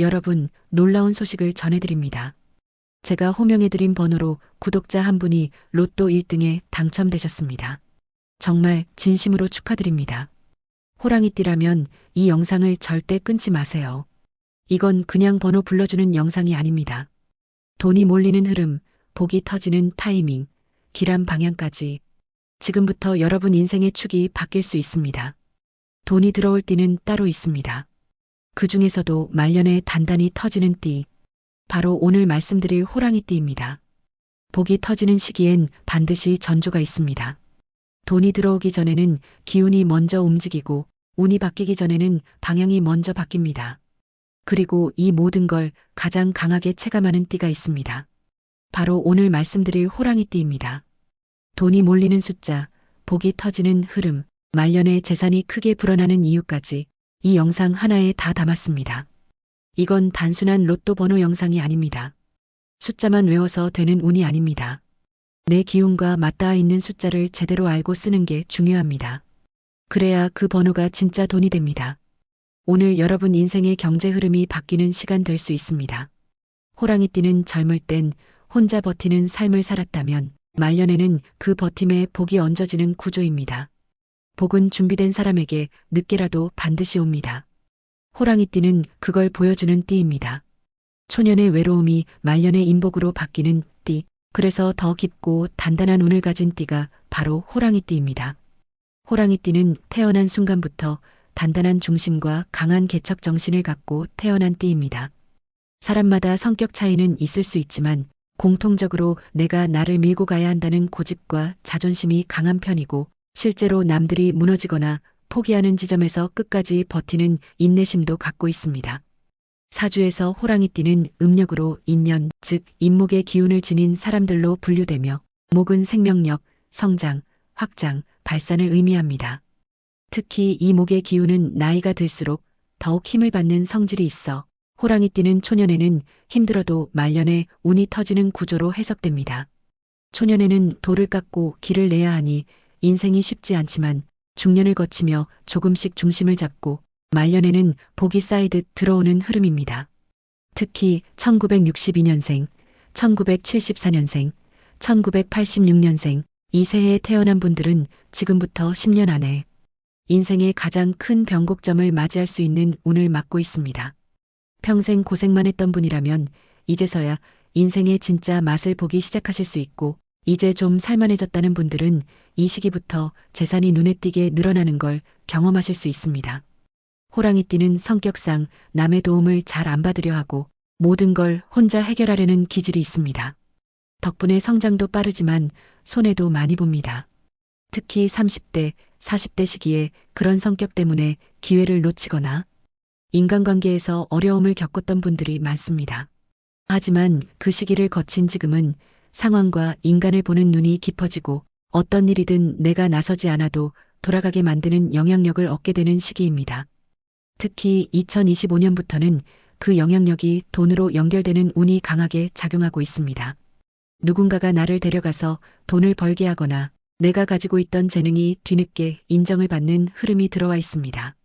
여러분, 놀라운 소식을 전해드립니다. 제가 호명해드린 번호로 구독자 한 분이 로또 1등에 당첨되셨습니다. 정말 진심으로 축하드립니다. 호랑이띠라면 이 영상을 절대 끊지 마세요. 이건 그냥 번호 불러주는 영상이 아닙니다. 돈이 몰리는 흐름, 복이 터지는 타이밍, 길한 방향까지 지금부터 여러분 인생의 축이 바뀔 수 있습니다. 돈이 들어올 띠는 따로 있습니다. 그 중에서도 말년에 단단히 터지는 띠, 바로 오늘 말씀드릴 호랑이 띠입니다. 복이 터지는 시기엔 반드시 전조가 있습니다. 돈이 들어오기 전에는 기운이 먼저 움직이고 운이 바뀌기 전에는 방향이 먼저 바뀝니다. 그리고 이 모든 걸 가장 강하게 체감하는 띠가 있습니다. 바로 오늘 말씀드릴 호랑이 띠입니다. 돈이 몰리는 숫자, 복이 터지는 흐름, 말년에 재산이 크게 불어나는 이유까지 이 영상 하나에 다 담았습니다. 이건 단순한 로또 번호 영상이 아닙니다. 숫자만 외워서 되는 운이 아닙니다. 내 기운과 맞닿아 있는 숫자를 제대로 알고 쓰는 게 중요합니다. 그래야 그 번호가 진짜 돈이 됩니다. 오늘 여러분 인생의 경제 흐름이 바뀌는 시간 될 수 있습니다. 호랑이 띠는 젊을 땐 혼자 버티는 삶을 살았다면 말년에는 그 버팀에 복이 얹어지는 구조입니다. 복은 준비된 사람에게 늦게라도 반드시 옵니다. 호랑이띠는 그걸 보여주는 띠입니다. 초년의 외로움이 말년의 인복으로 바뀌는 띠, 그래서 더 깊고 단단한 운을 가진 띠가 바로 호랑이띠입니다. 호랑이띠는 태어난 순간부터 단단한 중심과 강한 개척 정신을 갖고 태어난 띠입니다. 사람마다 성격 차이는 있을 수 있지만 공통적으로 내가 나를 밀고 가야 한다는 고집과 자존심이 강한 편이고 실제로 남들이 무너지거나 포기하는 지점에서 끝까지 버티는 인내심도 갖고 있습니다. 사주에서 호랑이 띠는 음력으로 인연, 즉 인목의 기운을 지닌 사람들로 분류되며 목은 생명력, 성장, 확장, 발산을 의미합니다. 특히 이 목의 기운은 나이가 들수록 더욱 힘을 받는 성질이 있어 호랑이 띠는 초년에는 힘들어도 말년에 운이 터지는 구조로 해석됩니다. 초년에는 돌을 깎고 길을 내야 하니 인생이 쉽지 않지만 중년을 거치며 조금씩 중심을 잡고 말년에는 복이 쌓이듯 들어오는 흐름입니다. 특히 1962년생, 1974년생, 1986년생 이 새해에 태어난 분들은 지금부터 10년 안에 인생의 가장 큰 변곡점을 맞이할 수 있는 운을 맞고 있습니다. 평생 고생만 했던 분이라면 이제서야 인생의 진짜 맛을 보기 시작하실 수 있고 이제 좀 살만해졌다는 분들은 이 시기부터 재산이 눈에 띄게 늘어나는 걸 경험하실 수 있습니다. 호랑이띠는 성격상 남의 도움을 잘 안 받으려 하고 모든 걸 혼자 해결하려는 기질이 있습니다. 덕분에 성장도 빠르지만 손해도 많이 봅니다. 특히 30대, 40대 시기에 그런 성격 때문에 기회를 놓치거나 인간관계에서 어려움을 겪었던 분들이 많습니다. 하지만 그 시기를 거친 지금은 상황과 인간을 보는 눈이 깊어지고 어떤 일이든 내가 나서지 않아도 돌아가게 만드는 영향력을 얻게 되는 시기입니다. 특히 2025년부터는 그 영향력이 돈으로 연결되는 운이 강하게 작용하고 있습니다. 누군가가 나를 데려가서 돈을 벌게 하거나 내가 가지고 있던 재능이 뒤늦게 인정을 받는 흐름이 들어와 있습니다.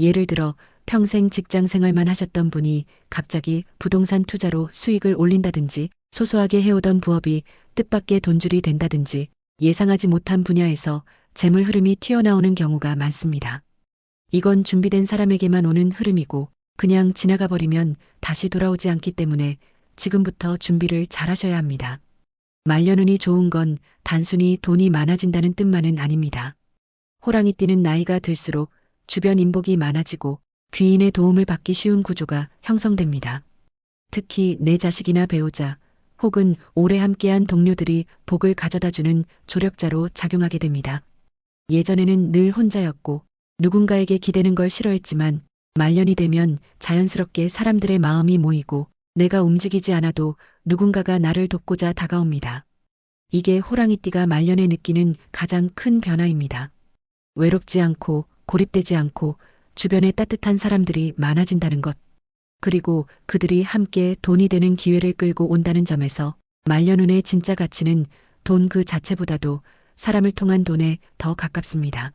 예를 들어 평생 직장 생활만 하셨던 분이 갑자기 부동산 투자로 수익을 올린다든지 소소하게 해오던 부업이 뜻밖의 돈줄이 된다든지 예상하지 못한 분야에서 재물 흐름이 튀어나오는 경우가 많습니다. 이건 준비된 사람에게만 오는 흐름이고 그냥 지나가 버리면 다시 돌아오지 않기 때문에 지금부터 준비를 잘 하셔야 합니다. 말년운이 좋은 건 단순히 돈이 많아진다는 뜻만은 아닙니다. 호랑이 띠는 나이가 들수록 주변 인복이 많아지고 귀인의 도움을 받기 쉬운 구조가 형성됩니다. 특히 내 자식이나 배우자 혹은 오래 함께한 동료들이 복을 가져다주는 조력자로 작용하게 됩니다. 예전에는 늘 혼자였고 누군가에게 기대는 걸 싫어했지만 말년이 되면 자연스럽게 사람들의 마음이 모이고 내가 움직이지 않아도 누군가가 나를 돕고자 다가옵니다. 이게 호랑이띠가 말년에 느끼는 가장 큰 변화입니다. 외롭지 않고 고립되지 않고 주변에 따뜻한 사람들이 많아진다는 것. 그리고 그들이 함께 돈이 되는 기회를 끌고 온다는 점에서 말년운의 진짜 가치는 돈 그 자체보다도 사람을 통한 돈에 더 가깝습니다.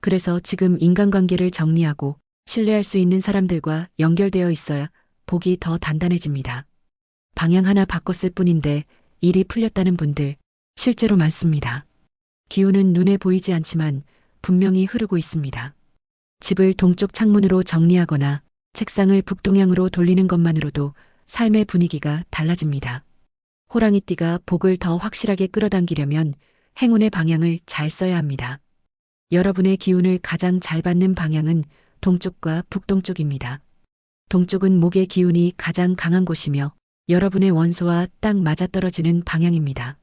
그래서 지금 인간관계를 정리하고 신뢰할 수 있는 사람들과 연결되어 있어야 복이 더 단단해집니다. 방향 하나 바꿨을 뿐인데 일이 풀렸다는 분들 실제로 많습니다. 기운은 눈에 보이지 않지만 분명히 흐르고 있습니다. 집을 동쪽 창문으로 정리하거나 책상을 북동향으로 돌리는 것만으로도 삶의 분위기가 달라집니다. 호랑이띠가 복을 더 확실하게 끌어당기려면 행운의 방향을 잘 써야 합니다. 여러분의 기운을 가장 잘 받는 방향은 동쪽과 북동쪽입니다. 동쪽은 목의 기운이 가장 강한 곳이며 여러분의 원소와 딱 맞아떨어지는 방향입니다.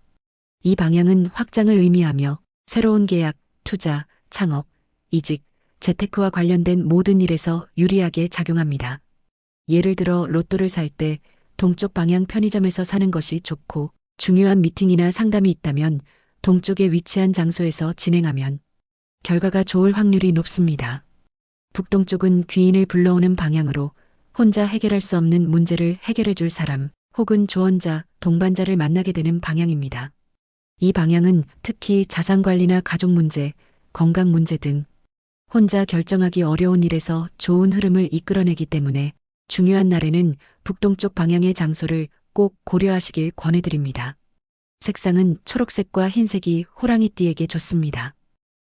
이 방향은 확장을 의미하며 새로운 계약, 투자, 창업, 이직, 재테크와 관련된 모든 일에서 유리하게 작용합니다. 예를 들어 로또를 살 때 동쪽 방향 편의점에서 사는 것이 좋고 중요한 미팅이나 상담이 있다면 동쪽에 위치한 장소에서 진행하면 결과가 좋을 확률이 높습니다. 북동쪽은 귀인을 불러오는 방향으로 혼자 해결할 수 없는 문제를 해결해 줄 사람 혹은 조언자, 동반자를 만나게 되는 방향입니다. 이 방향은 특히 자산 관리나 가족 문제, 건강 문제 등 혼자 결정하기 어려운 일에서 좋은 흐름을 이끌어내기 때문에 중요한 날에는 북동쪽 방향의 장소를 꼭 고려하시길 권해드립니다. 색상은 초록색과 흰색이 호랑이띠에게 좋습니다.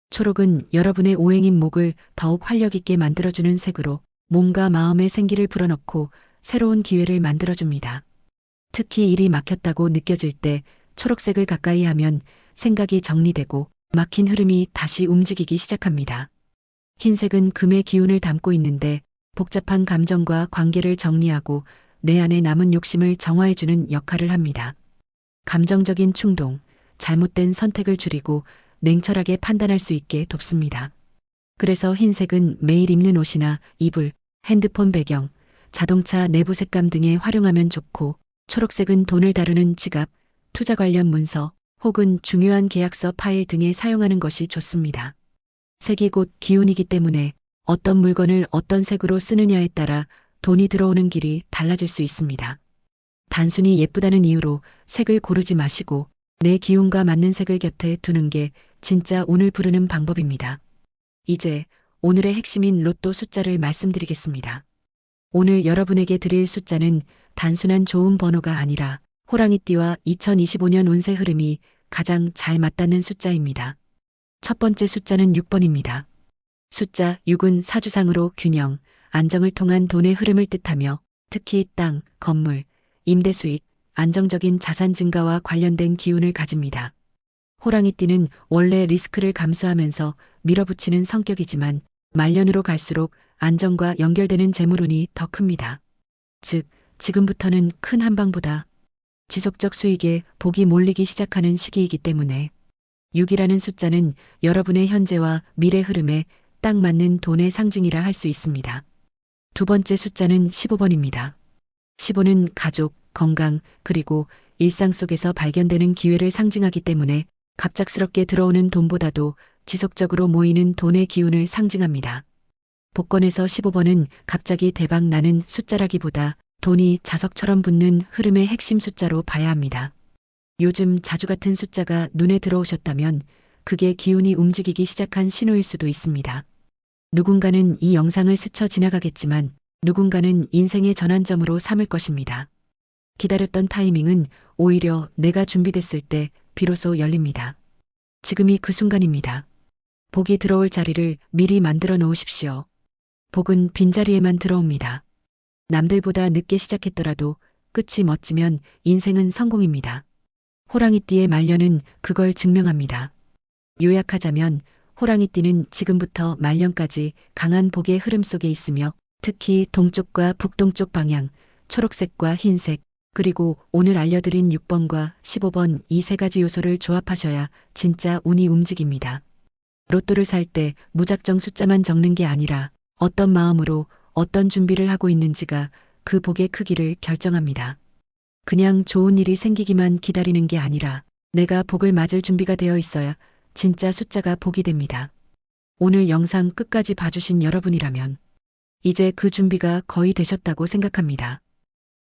초록은 여러분의 오행인 목을 더욱 활력 있게 만들어주는 색으로 몸과 마음의 생기를 불어넣고 새로운 기회를 만들어줍니다. 특히 일이 막혔다고 느껴질 때 초록색을 가까이 하면 생각이 정리되고 막힌 흐름이 다시 움직이기 시작합니다. 흰색은 금의 기운을 담고 있는데 복잡한 감정과 관계를 정리하고 내 안에 남은 욕심을 정화해주는 역할을 합니다. 감정적인 충동, 잘못된 선택을 줄이고 냉철하게 판단할 수 있게 돕습니다. 그래서 흰색은 매일 입는 옷이나 이불, 핸드폰 배경, 자동차 내부 색감 등에 활용하면 좋고 초록색은 돈을 다루는 지갑, 투자 관련 문서 혹은 중요한 계약서 파일 등에 사용하는 것이 좋습니다. 색이 곧 기운이기 때문에 어떤 물건을 어떤 색으로 쓰느냐에 따라 돈이 들어오는 길이 달라질 수 있습니다. 단순히 예쁘다는 이유로 색을 고르지 마시고 내 기운과 맞는 색을 곁에 두는 게 진짜 운을 부르는 방법입니다. 이제 오늘의 핵심인 로또 숫자를 말씀드리겠습니다. 오늘 여러분에게 드릴 숫자는 단순한 좋은 번호가 아니라 호랑이띠와 2025년 운세 흐름이 가장 잘 맞닿는 숫자입니다. 첫 번째 숫자는 6번입니다. 숫자 6은 사주상으로 균형, 안정을 통한 돈의 흐름을 뜻하며 특히 땅, 건물, 임대 수익, 안정적인 자산 증가와 관련된 기운을 가집니다. 호랑이띠는 원래 리스크를 감수하면서 밀어붙이는 성격이지만 말년으로 갈수록 안정과 연결되는 재물운이 더 큽니다. 즉, 지금부터는 큰 한방보다 지속적 수익에 복이 몰리기 시작하는 시기이기 때문에 6이라는 숫자는 여러분의 현재와 미래 흐름에 딱 맞는 돈의 상징이라 할 수 있습니다. 두 번째 숫자는 15번입니다. 15는 가족, 건강, 그리고 일상 속에서 발견되는 기회를 상징하기 때문에 갑작스럽게 들어오는 돈보다도 지속적으로 모이는 돈의 기운을 상징합니다. 복권에서 15번은 갑자기 대박 나는 숫자라기보다 돈이 자석처럼 붙는 흐름의 핵심 숫자로 봐야 합니다. 요즘 자주 같은 숫자가 눈에 들어오셨다면 그게 기운이 움직이기 시작한 신호일 수도 있습니다. 누군가는 이 영상을 스쳐 지나가겠지만 누군가는 인생의 전환점으로 삼을 것입니다. 기다렸던 타이밍은 오히려 내가 준비됐을 때 비로소 열립니다. 지금이 그 순간입니다. 복이 들어올 자리를 미리 만들어 놓으십시오. 복은 빈자리에만 들어옵니다. 남들보다 늦게 시작했더라도 끝이 멋지면 인생은 성공입니다. 호랑이띠의 말년은 그걸 증명합니다. 요약하자면 호랑이띠는 지금부터 말년까지 강한 복의 흐름 속에 있으며 특히 동쪽과 북동쪽 방향, 초록색과 흰색, 그리고 오늘 알려드린 6번과 15번 이 세 가지 요소를 조합하셔야 진짜 운이 움직입니다. 로또를 살 때 무작정 숫자만 적는 게 아니라 어떤 마음으로 어떤 준비를 하고 있는지가 그 복의 크기를 결정합니다. 그냥 좋은 일이 생기기만 기다리는 게 아니라 내가 복을 맞을 준비가 되어 있어야 진짜 숫자가 복이 됩니다. 오늘 영상 끝까지 봐주신 여러분이라면 이제 그 준비가 거의 되셨다고 생각합니다.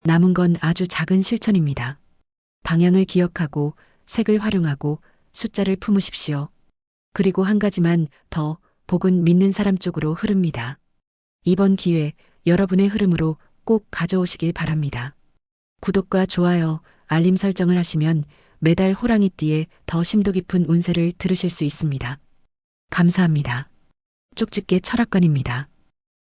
남은 건 아주 작은 실천입니다. 방향을 기억하고 색을 활용하고 숫자를 품으십시오. 그리고 한 가지만 더 복은 믿는 사람 쪽으로 흐릅니다. 이번 기회 여러분의 흐름으로 꼭 가져오시길 바랍니다. 구독과 좋아요, 알림 설정을 하시면 매달 호랑이띠의 더 심도 깊은 운세를 들으실 수 있습니다. 감사합니다. 쪽집게 철학관입니다.